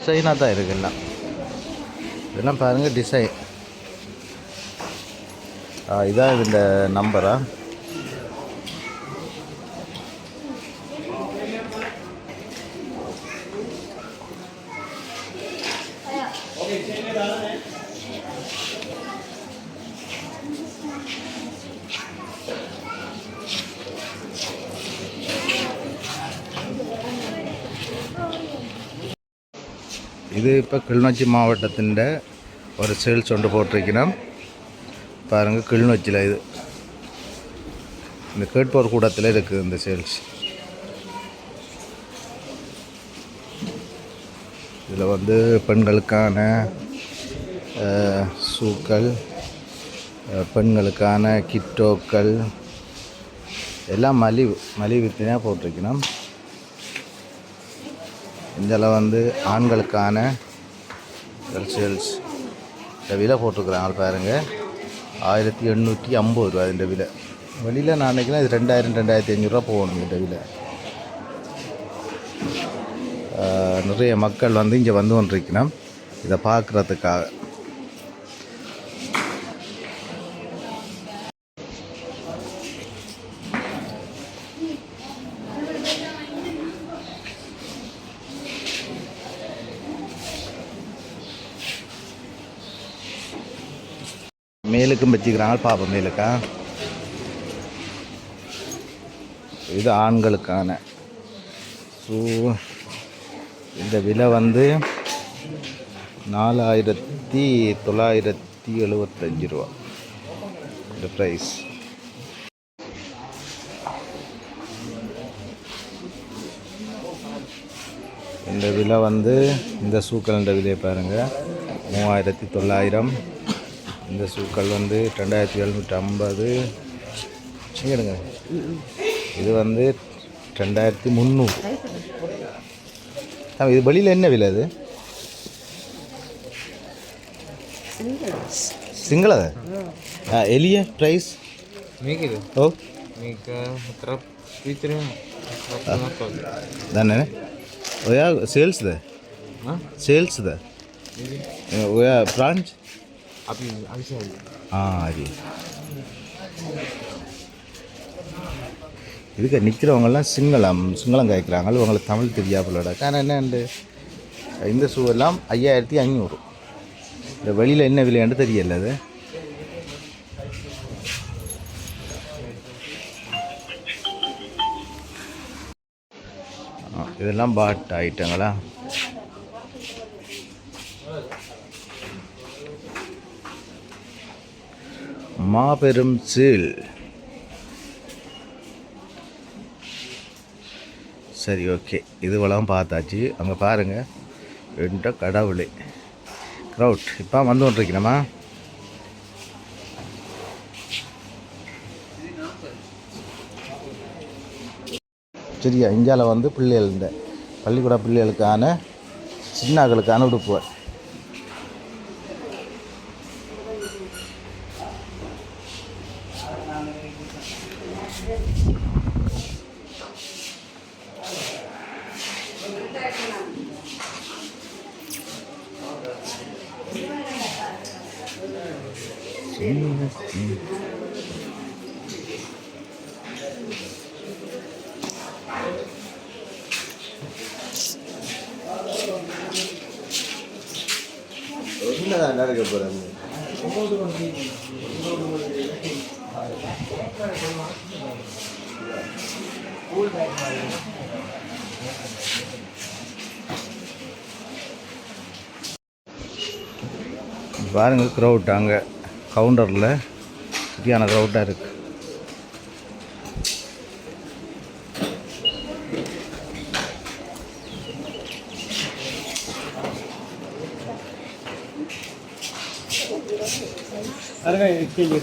டிசைனாக தான் இருக்குது எல்லாம். இதெல்லாம் பாருங்கள் டிசைன் இதான் இந்த நம்பரா இது இப்போ கிளிநொச்சி மாவட்டத்தின் ஒரு சேல்ஸ் ஒன்று போட்டிருக்கணும் பாருங்கள் கிளிநொச்சியில் இது. இந்த கேட்போர் கூடத்தில் இருக்குது இந்த சேல்ஸ் இதில் வந்து பெண்களுக்கான ஷூக்கள் பெண்களுக்கான கிட்டோக்கள் எல்லாம் மலிவு மலிவு வித்தினா போட்டிருக்கணும் இதில் வந்து ஆண்களுக்கான சேல்ஸ் இந்த விலை போட்டிருக்குறாங்க பாருங்க. ஆயிரத்தி எண்ணூற்றி ஐம்பது ரூபா இந்த விலை. வெளியில் நான் நினைக்கிறேன் இது ரெண்டாயிரம் ரெண்டாயிரத்தி அஞ்சூறுரூவா போகணும் இந்த விலை. நிறைய மக்கள் வந்து இங்கே வந்து கொண்டிருக்கணும். இதை பார்க்குறதுக்காக. மேலுக்கும் வச்சுக்கிறாங்க பாப்பா மேலுக்கா? இது ஆண்களுக்கான. ஸோ இந்த விலை வந்து நாலாயிரத்தி தொள்ளாயிரத்தி எழுபத்தஞ்சு ரூபா. இந்த ப்ரைஸ் இந்த விலை வந்து இந்த சூக்கல்ன்ற விலையை பாருங்கள் மூவாயிரத்தி தொள்ளாயிரம் இந்த சூக்கள் வந்து ரெண்டாயிரத்தி எழுநூற்றி ஐம்பது. எடுங்க. இது வந்து ரெண்டாயிரத்தி முந்நூறு. இது வெளியில் என்ன விலை அது? சிங்கள. எளிய ப்ரைஸ் ஓ. தானே? ಸೇಲ್ಸ್ದೆ ஓயா பிரான்ச் ஆ அது. இதுக்கு நிற்கிறவங்கெல்லாம் சிங்களம் சிங்களம் கேட்குறாங்க உங்களுக்கு தமிழ் தெரியாமலோட காரணம் என்ன இந்த சூழலாம் ஐயாயிரத்தி ஐநூறு. இந்த வெளியில் என்ன விலையாண்டு தெரியல அது. இதெல்லாம் பாட் ஐட்டங்களா? மாபெரும் சீல். சரி ஓகே. இதுவெல்லாம் பார்த்தாச்சு. அங்கே பாருங்கள் என்ற கடவுளே. க்ரௌட் இப்போ வந்து கொண்டிருக்கணுமா சரியா இந்தியாவில் வந்து பிள்ளைகள் இந்த பள்ளிக்கூட பிள்ளைகளுக்கான சின்னாக்களுக்கான விடுப்பு என்னதான் நடக்க போகிறாங்க பாருங்கள் க்ரௌட் அங்கே. கவுண்டரில் சரியான க்ரௌட்டாக இருக்குது அருங்க கேள்வி